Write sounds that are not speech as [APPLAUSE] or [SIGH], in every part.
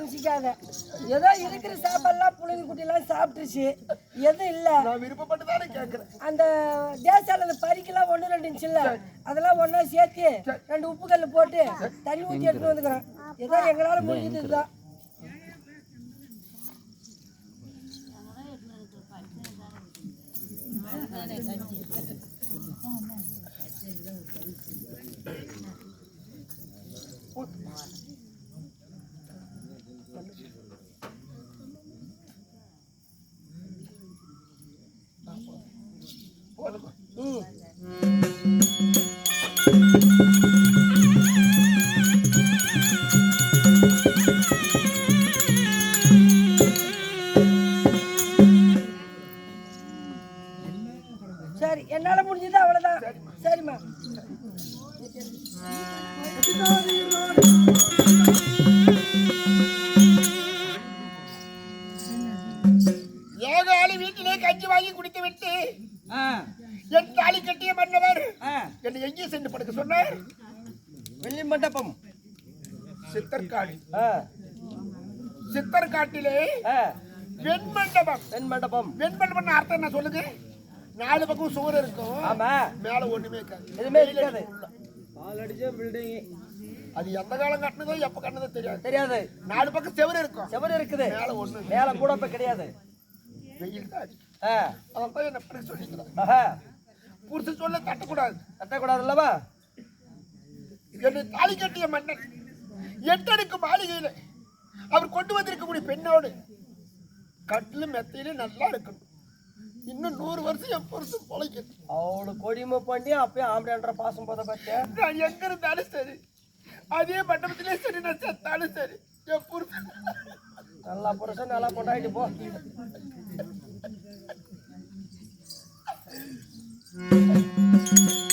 நினைச்சிக்காத ஏதோ இருக்கிற சாப்பாடுலாம் புழுங்கி குட்டிலாம் சாப்பிட்டுச்சு. எதுவும் இல்ல. நான் விருப்பப்பட்டு தானே கேட்கிறேன் அந்த தேசால அந்த பறிக்கெல்லாம் ஒன்று ரெண்டு இருந்துச்சுல்ல அதெல்லாம் ஒண்ணா சேர்த்து ரெண்டு உப்பு கல் போட்டு தண்ணி ஊற்றி எடுத்துட்டு வந்துக்கிறேன். ஏதோ எங்களால முடிஞ்சது இதுதான். சரி என்னால முடிஞ்சது அவ்வளவுதான். சரிம்மா. ஏகாலி வீட்டிலே கஞ்சி வாங்கி குடித்து விட்டு என் தாலி கட்டிய மன்னவர். என்னை எங்கே சென்று படுக்க சொன்னார்? வெள்ளி மண்டபம். சித்தர்காடு ஆ, சித்தர்காட்டிலே ஆ, வெண்மண்டபம் வெண் மண்டபம். வெண்மண்டபம் அர்த்தம் என்ன சொல்லுங்க நாலு பக்கம் சுவர் இருக்கும். ஆமா. மேல ஒண்ணுமே இருக்காது. எதுவுமே இருக்காது. அது எந்த காலம் கட்டினதோ எப்ப கட்டினதோ தெரியாது. தெரியாது. நாலு பக்கம் செவர் இருக்கும். செவரு இருக்குது. மேல ஒண்ணு மேல கூட இப்ப கிடையாது. வெயில் தான் தான் என்ன படுக்க சொல்லிக்கிறான். புருஷன் சொல்ல தட்டக்கூடாது. கட்டக்கூடாது அல்லவா? என்னை தாலி கட்டிய மன்னன் எட்டடுக்கு மாளிகையில அவர் கொண்டு வந்திருக்கக்கூடிய பெண்ணோடு கட்டிலும் மெத்தையிலும் நல்லா இருக்கணும். இன்னும் நூறு வருஷம் என் புருஷன் பொழைக்கணும் அவளு கொடிமை பண்ணி அப்பயும் ஆம்பளைன்ற பாசம் போத பார்த்தியா நான் எங்க இருந்தாலும் சரி அதே மண்டபத்திலே சரி நான் செத்தாலும் சரி என் புருஷன். நல்லா புருஷன் நல்லா கொண்டாடிட்டு போ. அந்த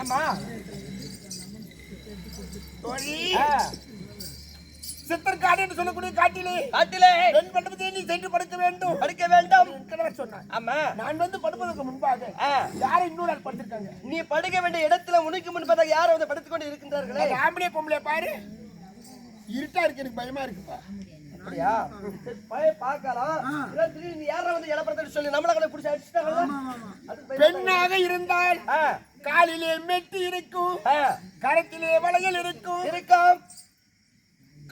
ஏமா சித்தர்காடு சொல்லக்கூடிய காட்டிலே காட்டிலே. பெண் மண்டபத்தை நீ சென்று படுக்க வேண்டும். படிக்க வேண்டும். என் கணவர் சொன்னான் ஆமா. நான் வந்து படுப்பதற்கு முன்பாக யாரும் இன்னொரு ஆள் படுத்திருக்காங்க? நீ படுக்க வேண்டிய இடத்துல உனக்கு முன்பதாக யாரும் வந்து படுத்துக் கொண்டு இருக்கின்றார்களே? ஆம்பளை பொம்பளை பாரு. இருட்டா இருக்கு எனக்கு பயமா இருக்குப்பா. அப்படியா? போய் பார்க்கலாம் யாரா வந்து இளப்பறதுன்னு சொல்லி நம்மள கூட பயமா பெண்ணாக இருந்தால் காலிலே மெட்டி இருக்கும். கரத்திலே வளையல் இருக்கும். இருக்கும்.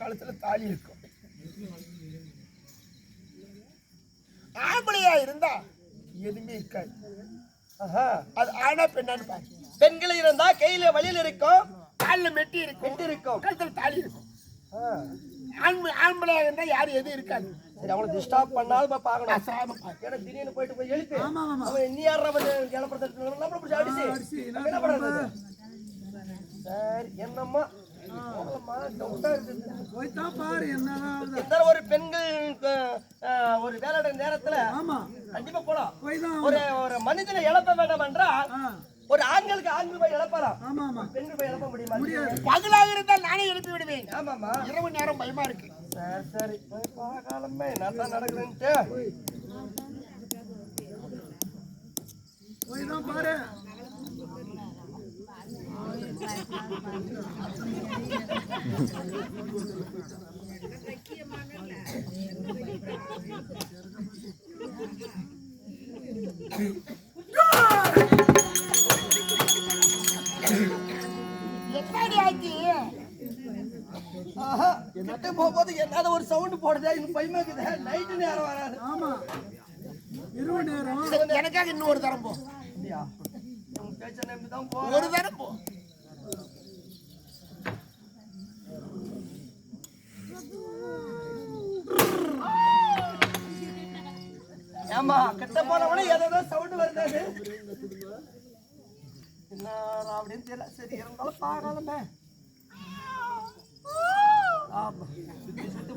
கழுத்துல தாலி இருக்கும். ஆம்பளையா இருந்தா எதுவுமே இருக்காது. அது ஆனா பெண்ணான்னு பாரு பெண்கள் இருந்தா கையில வழியில் இருக்கும். காலில் மெட்டி இருக்கும். வெட்டி இருக்கும். கழுத்துல தாலி இருக்கும். ஆம்பளையா இருந்தா யாரும் எதுவும் இருக்காது. சரி அவங்களை டிஸ்டர்ப் பண்ணாலும் போய் பார்க்கணும். ஏன்னா திடீர்னு போயிட்டு போய் எழுப்பி அவன் நீ யாரா வந்து இளப்பறதுன்னு நம்மள பிடிச்சி அடிச்சு. என்ன பண்றது? சரி என்னம்மா? ஒரு பெண்கள் ஒரு வேலையோட நேரத்துல கண்டிப்பா போலாம். ஒரு ஒரு மனிதனை இழப்ப வேண்டாம் என்றால் ஒரு ஆண்களுக்கு ஆண்கள் போய் இழப்பலாம் ஆமா ஆமா. பெண்கள் போய் இழப்ப முடியுமா? பகலாக இருந்தால் நானே எழுப்பி விடுவேன். ஆமாமா இரவு நேரம் பயமா இருக்கு. சரி சரி. பார்க்கலாமே நல்லா நடக்குதுன்ட்டு பாரு. இன்னும் பயமா இருக்குது நைட்டு நேரம் வராது. ஆமா. இரவு நேரம். எனக்காக இன்னும் ஒரு தரம் போ. இல்லையா உங்க பேச்ச நம்பி தான் போ ஒரு தரம் போ. ஏமா கிட்ட போனவனே ஏதோ சவுண்ட் வருது. என்ன அப்படின்னு தெரியல. சரி இருந்தாலும் பார்க்கலாமே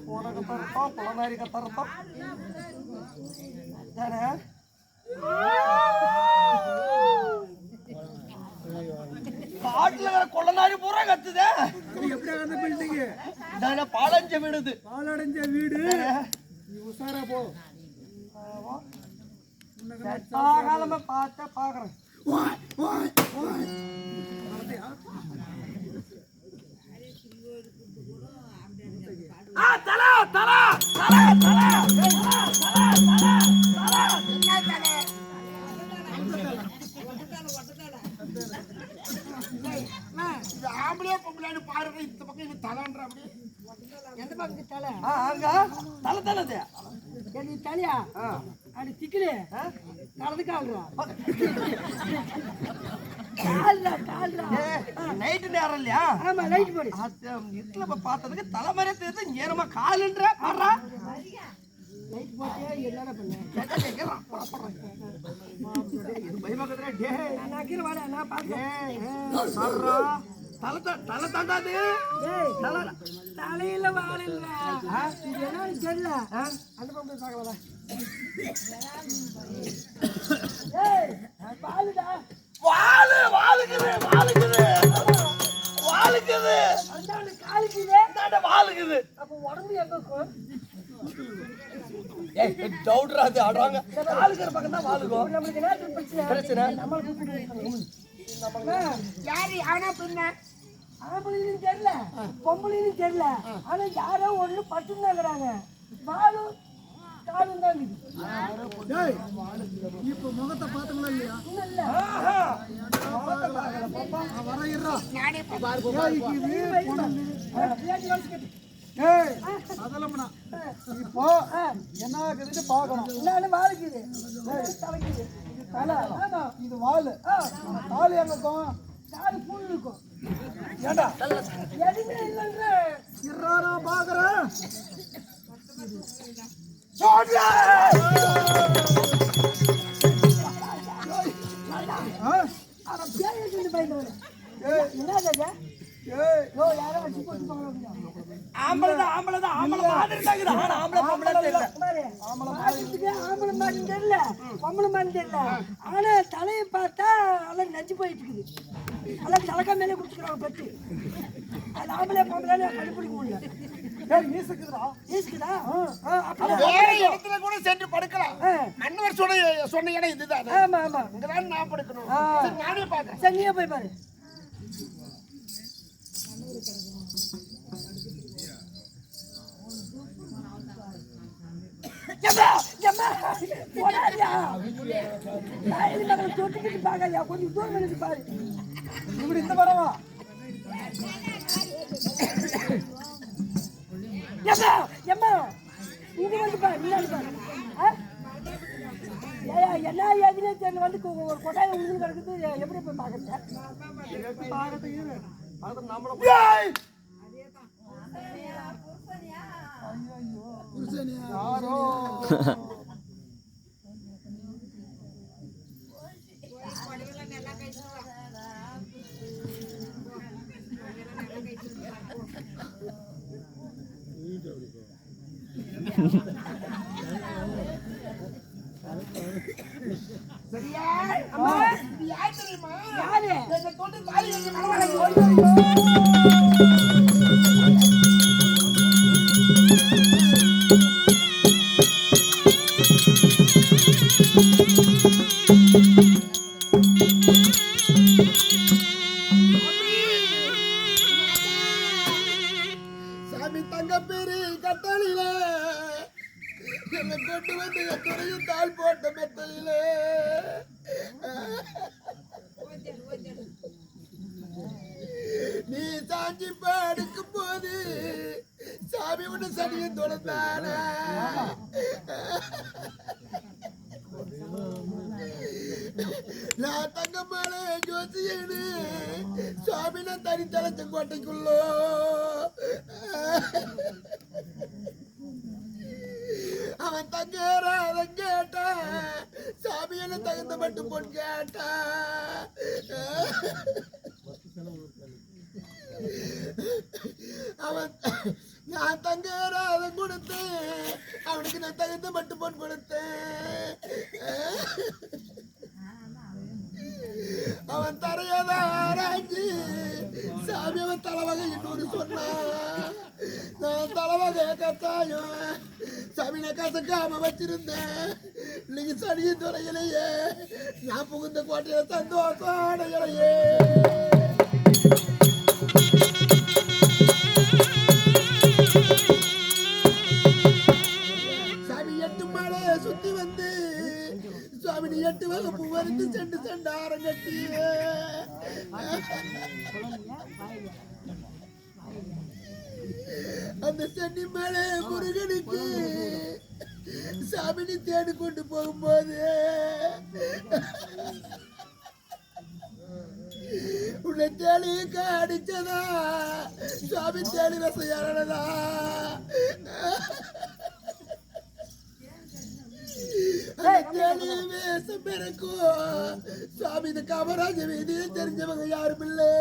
போன கத்தா இருப்பான் புலனாரி கத்தா இருப்பான் தானே காட்டுல கொள்ளனாரி பூரா கத்துதே. எப்படி அந்த பில்டிங்கு தானே பாலஞ்ச விடுது. பாலடைஞ்ச வீடு. நீ உஷாரா போ. காலமா பார்த்தா பாக்குறேன் ஓய், ஓய், ஆம்பளே பொம்பளைன்னு பாருங்க இந்த பக்கம் இது தலைன்ற அப்படி எந்த பக்கம் தலை ஆ ஆங்க தலை தலைது எனக்கு தலையா அடி திக்கிலே நடந்து கால்றா கால்ரா கால்ரா நைட்டு நேரம் இல்லையா ஆமா லைட் போடு இதுல பார்த்ததுக்கு தலைமறை தெரியுது நேரமா காலுன்ற பாடுறா. லைட் போட்டே என்னடா பண்ண? நான் நக்கிறேன் வாடா நான் பார்க்கிறேன். தலை தலை தாண்டாது ஏய் தலையில வாழ இல்ல. இது என்னன்னு தெரியல. அந்த காலுக்குதே தாண்ட வாழுக்குது அப்ப உடம்பு எங்க இருக்கும்? பக்கம் தான் வாழுக்கும் இப்ப நம்மளுக்கு என்ன பிரச்சனை? யாரு? அவனா பின்ன ஆம்பளைன்னு தெரியல. பொம்பளைன்னு தெரியல. ஆனா யாரோ ஒண்ணு பட்டுனாங்கிறாங்க வாழும் காலும் தான் இப்ப முகத்தை பார்த்தங்களா இல்லையா? வேணாம். இப்போ என்ன ஆகுதுன்னு பார்க்கணும். என்னன்னு வாழைக்குது தலைக்குது. இது தலை. இது வாலு. தாலி எங்க இருக்கும்? புல் இருக்கும். ஏண்டா? எதுவுமே இல்லைன்ற இருறா நான் பாக்குறேன் ஆ? அவன் பேரை சொல்லி பயந்தவன ஏய், என்ன கேட்ட ஆம்பளை தான் ஆம்பளை தான் ஆம்பளை மாதிரி ஆனா ஆம்பளை பொம்பளை தெரியல ஆம்பளை மாதிரி தெரியல பொம்பளை மாதிரி தெரியல ஆனா தலையை பார்த்தா எல்லாம் நஞ்சு போயிட்டு இருக்குது எல்லாம் தலைக்கா மேலே குடிச்சுக்கிறாங்க பட்டு அது ஆம்பளை பொம்பளை கண்டுபிடிக்க முடியல கூட சென்று படுக்கலாம். மன்னவர் சொன்ன சொன்ன இடம் இதுதான். ஆமா ஆமா இங்கதான் நான் படுக்கணும் நானே பாக்குறேன் சரி நீயே போய் பாரு. இப்படி இந்த எம்மா, எம்மா, இங்க வந்து பாரு, இந்தாண்ட பாரு. என்ன தெரியல வந்து ஒரு கொட்டாயம் உழுந்து கிடக்குது எப்படி போய் பார்க்கறது അത് നമ്മളെ ആരോ சாமி தங்க பேரு கட்டளில என்னை கொண்டு வந்து துறையும் தாள் போட்ட மெத்தையிலே. நீ சாஞ்சி படுக்கும் போது சாமி ஒன்று சனியை தொடர்ந்தானா [LAUGHS] நான் தங்கம்மாளே ஜோசியனு சாமி நான் தனி தலைச்ச கோட்டைக்குள்ளோ அவன் தங்கேறாத கேட்டா. சாமி என்ன தகுந்த மட்டும் பொன் கேட்டா. அவன் நான் தங்கேறாத கொடுத்தேன். அவனுக்கு நான் தகுந்த மட்டும் பொன் கொடுத்தேன். சாமினை கசக்காம வச்சிருந்தேன் இன்னைக்கு சனியின் துறையிலேயே நான் புகுந்த கோட்டையில சந்தோஷம் அடையலையே எட்டு சுத்தி வந்து சுவாமி நீ எட்டு வகுப்பு வரைந்து சென்று செண்டாரம் கட்டியே அந்த சென்னி மலை முருகனுக்கு. சாமி நீ தேடி கொண்டு போகும்போது. உன்னை தேடி அடிச்சதா சுவாமி தேடி ரசம் ஏறனதா பிறக்கும். சுவாமி இந்த காமராஜ வீதியை தெரிஞ்சவங்க யாரும் இல்லை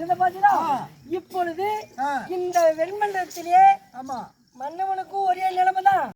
இருந்த பாத்தீங்கன்னா இப்பொழுது. இந்த வெண்மண்டலத்திலே ஆமா தான்